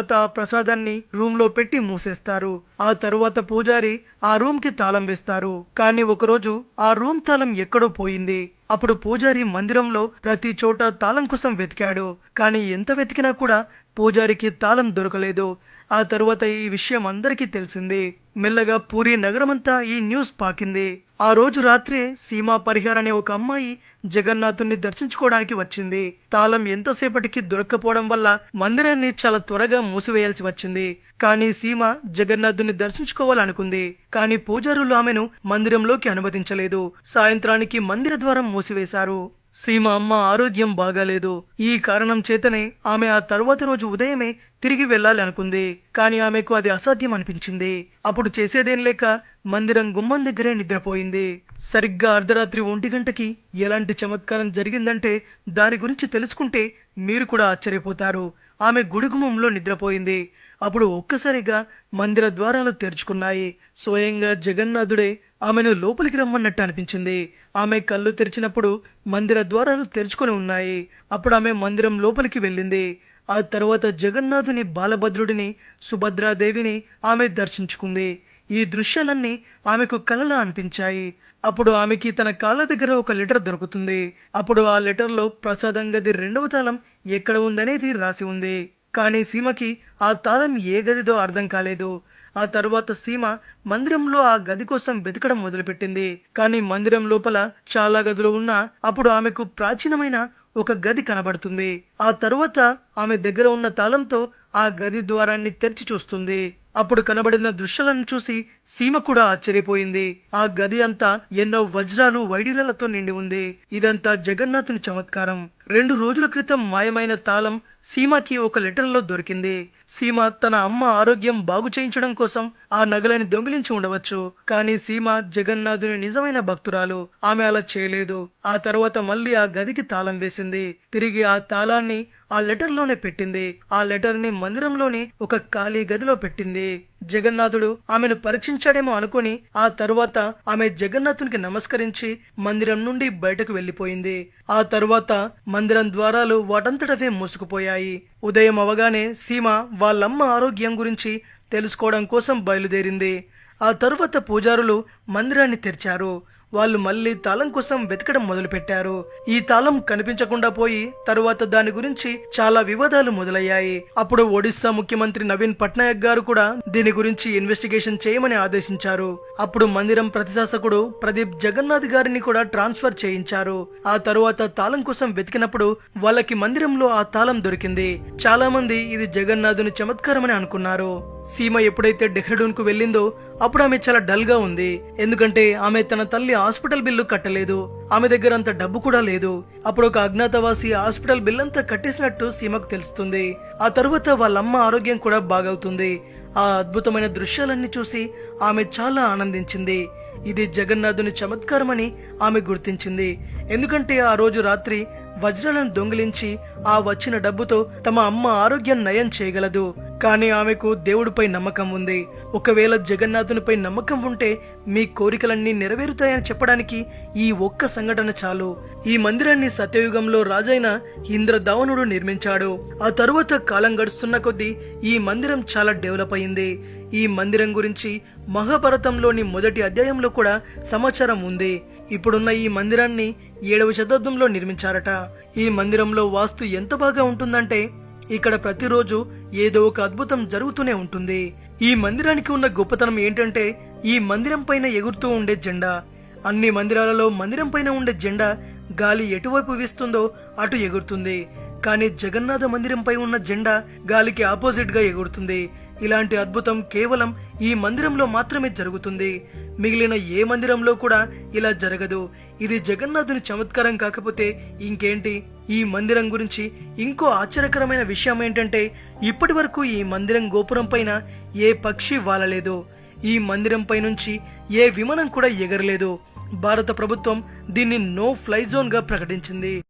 తర్వాత ప్రసాదాన్ని రూమ్లో పెట్టి మూసేస్తారు. ఆ తరువాత పూజారి ఆ రూమ్కి తాళం వేస్తారు. కానీ ఒకరోజు ఆ రూమ్ తాళం ఎక్కడో పోయింది. అప్పుడు పూజారి మందిరంలో ప్రతి చోట తాళం కోసం వెతికాడు. కానీ ఎంత వెతికినా కూడా పూజారికి తాళం దొరకలేదు. ఆ తరువాత ఈ విషయం అందరికీ తెలిసింది. మెల్లగా పూరి నగరమంతా ఈ న్యూస్ పాకింది. ఆ రోజు రాత్రే సీమా పరిహార్ అనే ఒక అమ్మాయి జగన్నాథుణ్ణి దర్శించుకోవడానికి వచ్చింది. తాళం ఎంతసేపటికి దొరక్కపోవడం వల్ల మందిరాన్ని చాలా త్వరగా మూసివేయాల్సి వచ్చింది. కానీ సీమ జగన్నాథుని దర్శించుకోవాలనుకుంది. కానీ పూజారులు ఆమెను మందిరంలోకి అనుమతించలేదు. సాయంత్రానికి మందిర ద్వారం మూసివేశారు. సీమ అమ్మ ఆరోగ్యం బాగాలేదు. ఈ కారణం చేతనే ఆమె ఆ తర్వాత రోజు ఉదయమే తిరిగి వెళ్ళాలి అనుకుంది. కానీ ఆమెకు అది అసాధ్యం అనిపించింది. అప్పుడు చేసేదేం లేక మందిరం గుమ్మం దగ్గరే నిద్రపోయింది. సరిగ్గా అర్ధరాత్రి ఒంటి గంటకి ఎలాంటి చమత్కారం జరిగిందంటే దాని గురించి తెలుసుకుంటే మీరు కూడా ఆశ్చర్యపోతారు. ఆమె గుడిగుమంలో నిద్రపోయింది. అప్పుడు ఒక్కసారిగా మందిర ద్వారాలు తెరుచుకున్నాయి. స్వయంగా జగన్నాథుడే ఆమెను లోపలికి రమ్మన్నట్టు అనిపించింది. ఆమె కళ్ళు తెరిచినప్పుడు మందిర ద్వారాలు తెరుచుకొని ఉన్నాయి. అప్పుడు ఆమె మందిరం లోపలికి వెళ్ళింది. ఆ తర్వాత జగన్నాథుని బాలభద్రుడిని సుభద్రాదేవిని ఆమె దర్శించుకుంది. ఈ దృశ్యాలన్నీ ఆమెకు కలలా అనిపించాయి. అప్పుడు ఆమెకి తన కాళ్ళ దగ్గర ఒక లెటర్ దొరుకుతుంది. అప్పుడు ఆ లెటర్లో ప్రసాదం గది రెండవ తాళం ఎక్కడ ఉందనేది రాసి ఉంది. కానీ సీమకి ఆ తాళం ఏ గదిదో అర్థం కాలేదు. ఆ తరువాత సీమ మందిరంలో ఆ గది కోసం వెతకడం మొదలుపెట్టింది. కానీ మందిరం లోపల చాలా గదులు ఉన్నా అప్పుడు ఆమెకు ప్రాచీనమైన ఒక గది కనబడుతుంది. ఆ తరువాత ఆమె దగ్గర ఉన్న తాళంతో ఆ గది ద్వారాన్ని తెరిచి చూస్తుంది. అప్పుడు కనబడిన దృశ్యాలను చూసి సీమ కూడా ఆశ్చర్యపోయింది. ఆ గది అంతా ఎన్నో వజ్రాలు వైడూర్యాలతో నిండి ఉంది. ఇదంతా జగన్నాథుని చమత్కారం. రెండు రోజుల క్రితం మాయమైన తాళం సీమకి ఒక లెటర్లో దొరికింది. సీమ తన అమ్మ ఆరోగ్యం బాగు చేయించడం కోసం ఆ నగలని దొంగిలించి ఉండవచ్చు. కానీ సీమ జగన్నాథుని నిజమైన భక్తురాలు. ఆమె అలా చేయలేదు. ఆ తర్వాత మళ్ళీ ఆ గదికి తాళం వేసింది. తిరిగి ఆ తాళాన్ని ఆ లెటర్లోనే పెట్టింది. ఆ లెటర్ని మందిరంలోని ఒక ఖాళీ గదిలో పెట్టింది. జగన్నాథుడు ఆమెను పరీక్షించాడేమో అనుకుని ఆ తరువాత ఆమె జగన్నాథునికి నమస్కరించి మందిరం నుండి బయటకు వెళ్ళిపోయింది ఆ తరువాత మందిరం ద్వారాలు వాటంతటవే మూసుకుపోయాయి. ఉదయం అవగానే సీమ వాళ్ళమ్మ ఆరోగ్యం గురించి తెలుసుకోవడం కోసం బయలుదేరింది. ఆ తరువాత పూజారులు మందిరాన్ని తెరిచారు. వాళ్ళు మళ్ళీ తాళం కోసం వెతకడం మొదలుపెట్టారు. ఈ తాళం కనిపించకుండా పోయి తరువాత దాని గురించి చాలా వివాదాలు మొదలయ్యాయి. అప్పుడు ఒడిశా ముఖ్యమంత్రి నవీన్ పట్నాయక్ గారు కూడా దీని గురించి ఇన్వెస్టిగేషన్ చేయమని ఆదేశించారు. అప్పుడు మందిరం ప్రతిశాసకుడు ప్రదీప్ జగన్నాథ్ గారిని కూడా ట్రాన్స్ఫర్ చేయించారు. ఆ తరువాత తాళం కోసం వెతికినప్పుడు వాళ్ళకి మందిరంలో ఆ తాళం దొరికింది. చాలా మంది ఇది జగన్నాథుని చమత్కారమని అనుకున్నారు. సీమ ఎప్పుడైతే డెహ్రాడూన్కు వెళ్ళిందో అప్పుడు ఆమె చాలా డల్గా ఉంది. ఎందుకంటే ఆమె తన తల్లి హాస్పిటల్ బిల్లు కట్టలేదు. ఆమె దగ్గర అంత డబ్బు కూడా లేదు. అప్పుడు ఒక అజ్ఞాతవాసి హాస్పిటల్ బిల్ అంతా కట్టేసినట్టు సీమకు తెలుస్తుంది. ఆ తరువాత వాళ్ళమ్మ ఆరోగ్యం కూడా బాగవుతుంది. ఆ అద్భుతమైన దృశ్యాలన్నీ చూసి ఆమె చాలా ఆనందించింది. ఇది జగన్నాథుని చమత్కారమని ఆమె గుర్తించింది. ఎందుకంటే ఆ రోజు రాత్రి వజ్రాలను దొంగిలించి ఆ వచ్చిన డబ్బుతో తమ అమ్మ ఆరోగ్యం నయం చేయగలదు. కానీ ఆమెకు దేవుడిపై నమ్మకం ఉంది. ఒకవేళ జగన్నాథునిపై నమ్మకం ఉంటే మీ కోరికలన్నీ నెరవేరుతాయని చెప్పడానికి ఈ ఒక్క సంఘటన చాలు. ఈ మందిరాన్ని సత్యయుగంలో రాజైన ఇంద్రదవనుడు నిర్మించాడు. ఆ తరువాత కాలం గడుస్తున్న కొద్దీ ఈ మందిరం చాలా డెవలప్ అయింది. ఈ మందిరం గురించి మహాభారతంలోని మొదటి అధ్యాయంలో కూడా సమాచారం ఉంది. ఇప్పుడున్న ఈ మందిరాన్ని ఏడవ శతాబ్దంలో నిర్మించారట. ఈ మందిరంలో వాస్తు ఎంత బాగా ఉంటుందంటే ఇక్కడ ప్రతిరోజు ఏదో ఒక అద్భుతం జరుగుతూనే ఉంటుంది. ఈ మందిరానికి ఉన్న గొప్పతనం ఏంటంటే ఈ మందిరం పైన ఎగురుతూ ఉండే జెండా. అన్ని మందిరాలలో మందిరం పైన ఉండే జెండా గాలి ఎటువైపు వీస్తుందో అటు ఎగురుతుంది. కానీ జగన్నాథ మందిరంపై ఉన్న జెండా గాలికి ఆపోజిట్గా ఎగురుతుంది. ఇలాంటి అద్భుతం కేవలం ఈ మందిరంలో మాత్రమే జరుగుతుంది. మిగిలిన ఏ మందిరంలో కూడా ఇలా జరగదు. ఇది జగన్నాథుని చమత్కారం కాకపోతే ఇంకేంటి? ఈ మందిరం గురించి ఇంకో ఆశ్చర్యకరమైన విషయం ఏంటంటే ఇప్పటి వరకు ఈ మందిరం గోపురం పైన ఏ పక్షి వాలలేదు. ఈ మందిరం పై నుంచి ఏ విమానం కూడా ఎగరలేదు. భారత ప్రభుత్వం దీన్ని నో ఫ్లై జోన్గా ప్రకటించింది.